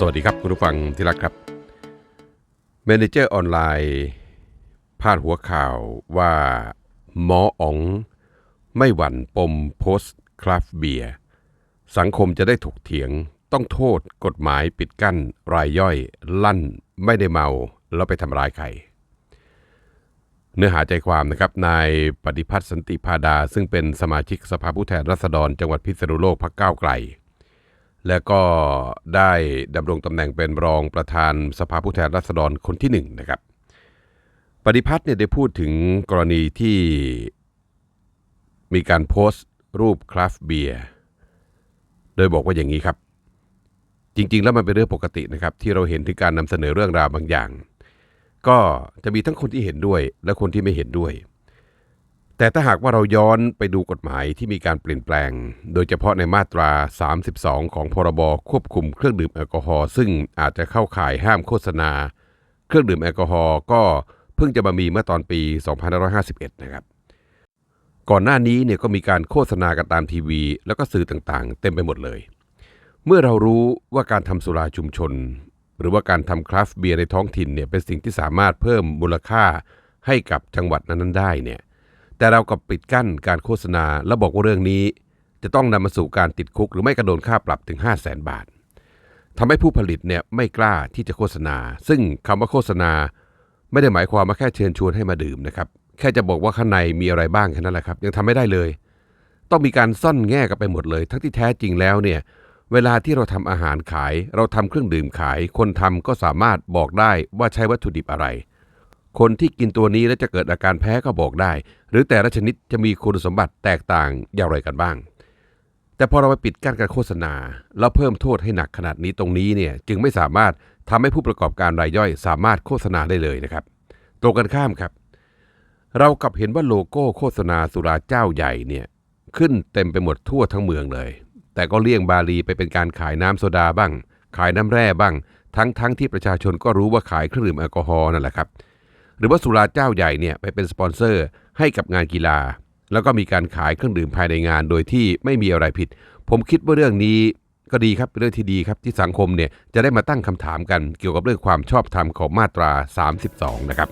สวัสดีครับคุณผู้ฟังที่รักครับเมเนเจอร์ออนไลน์พาดหัวข่าวว่า หมออ๋องไม่หวั่นปมโพสต์คราฟเบียร์สังคมจะได้ถกเถียงต้องโทษกฎหมายปิดกั้นรายย่อย ลั่นไม่ได้เมาแล้วไปทำร้ายใคร เนื้อหาใจความนะครับนายปฏิพัฒน์สันติพาดา ซึ่งเป็นสมาชิกสภาผู้แทนราษฎรจังหวัดพิษณุโลกพักก้าวไกล และก็ได้ดำรงตำแหน่งเป็นรองประธานสภาผู้แทนราษฎรคนที่หนึ่งนะครับ ปฏิพัฒน์เนี่ยได้พูดถึงกรณีที่มีการโพสต์รูปคราฟเบียร์โดยบอกว่าอย่างนี้ครับ จริง ๆ แล้วมันเป็นเรื่องปกตินะครับ ที่เราเห็นถึงการนำเสนอเรื่องราวบางอย่าง ก็จะมีทั้งคนที่เห็นด้วยและคนที่ไม่เห็นด้วย แต่ถ้าหากว่าเราย้อนไปดูกฎหมายที่มีการเปลี่ยนแปลง โดยเฉพาะในมาตรา 32 ของพรบควบคุมเครื่องดื่มแอลกอฮอล์ซึ่งอาจจะเข้าข่ายห้ามโฆษณา เครื่องดื่มแอลกอฮอล์ก็เพิ่งจะมามีเมื่อตอนปี 2551 นะครับ ก่อนหน้านี้เนี่ยก็มีการโฆษณากันตามทีวี แล้วก็สื่อต่างๆ เต็มไปหมดเลย เมื่อเรารู้ว่าการทำสุราชุมชน หรือว่าการทำคราฟต์เบียร์ในท้องถิ่นเนี่ยเป็นสิ่งที่สามารถเพิ่มมูลค่าให้กับจังหวัดนั้นๆได้เนี่ย แต่เรากับปิดกั้นการโฆษณาแล้วบอกว่าเรื่องนี้ จะต้องนำมาสู่การติดคุก หรือไม่กระโดนค่าปรับถึง 5 0 0แสนบาททำให้ผู้ผลิตเนี่ยไม่กล้าที่จะโฆษณา ซึ่งคำว่าโฆษณา ไม่ได้หมายความว่าแค่เชิญชวนให้มาดื่มนะครับแค่จะบอกว่าข้างในมีอะไรบ้างแค่นั้นแหละครับยังทำไม่ได้เลย ต้องมีการซ่อนแง่กันไปหมดเลย ทั้งที่แท้จริงแล้วเนี่ยเวลาที่เราทำอาหารขาย เราทำเครื่องดื่มขาย คนทำก็สามารถบอกได้ว่าใช้วัตถุดิบอะไร คนที่กินตัวนี้แล้วจะเกิดอาการแพ้ก็บอกได้ หรือแต่ละชนิดจะมีคุณสมบัติแตกต่างอย่างไรกันบ้าง แต่พอเราไปปิดกั้นการโฆษณา แล้วเพิ่มโทษให้หนักขนาดนี้ตรงนี้เนี่ยจึงไม่สามารถทำให้ผู้ประกอบการรายย่อย สามารถโฆษณาได้เลยนะครับ ตรงกันข้ามครับ เรากลับเห็นว่าโลโก้โฆษณาสุราเจ้าใหญ่เนี่ยขึ้นเต็มไปหมดทั่วทั้งเมืองเลย แต่ก็เลี่ยงบาลีไปเป็นการขายน้ำโซดาบ้าง ขายน้ำแร่บ้าง ทั้งทั้งที่ประชาชนก็รู้ว่าขายเครื่องดื่มแอลกอฮอล์นั่นแหละครับ หรือว่าสุราเจ้าใหญ่เนี่ยไปเป็นสปอนเซอร์ให้กับงานกีฬา แล้วก็มีการขายเครื่องดื่มภายในงานโดยที่ไม่มีอะไรผิด ผมคิดว่าเรื่องนี้ก็ดีครับเป็นเรื่องที่ดีครับที่สังคมเนี่ยจะได้มาตั้งคำถามกันเกี่ยวกับเรื่องความชอบธรรมของมาตรา 32 นะครับ